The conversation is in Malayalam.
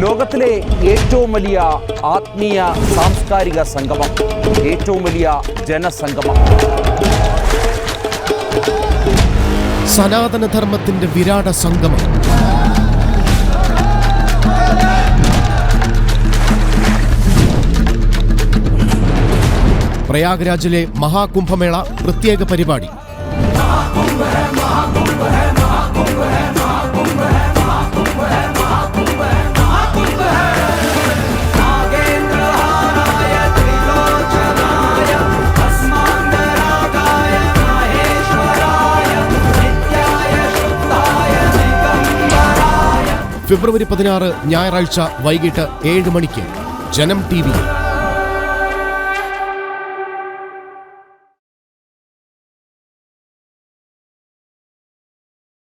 ലോകത്തിലെ ഏറ്റവും വലിയ ആത്മീയ സാംസ്കാരിക സംഗമം ഏറ്റവും വലിയ ജനസംഗമം. സനാതനധർമ്മത്തിന്റെ വിരാട സംഗമം. പ്രയാഗ്രാജിലെ മഹാകുംഭമേള പ്രത്യേക പരിപാടി. ഫെബ്രുവരി പതിനാറ് ഞായറാഴ്ച വൈകിട്ട് ഏഴ് മണിക്ക് ജനം ടി വി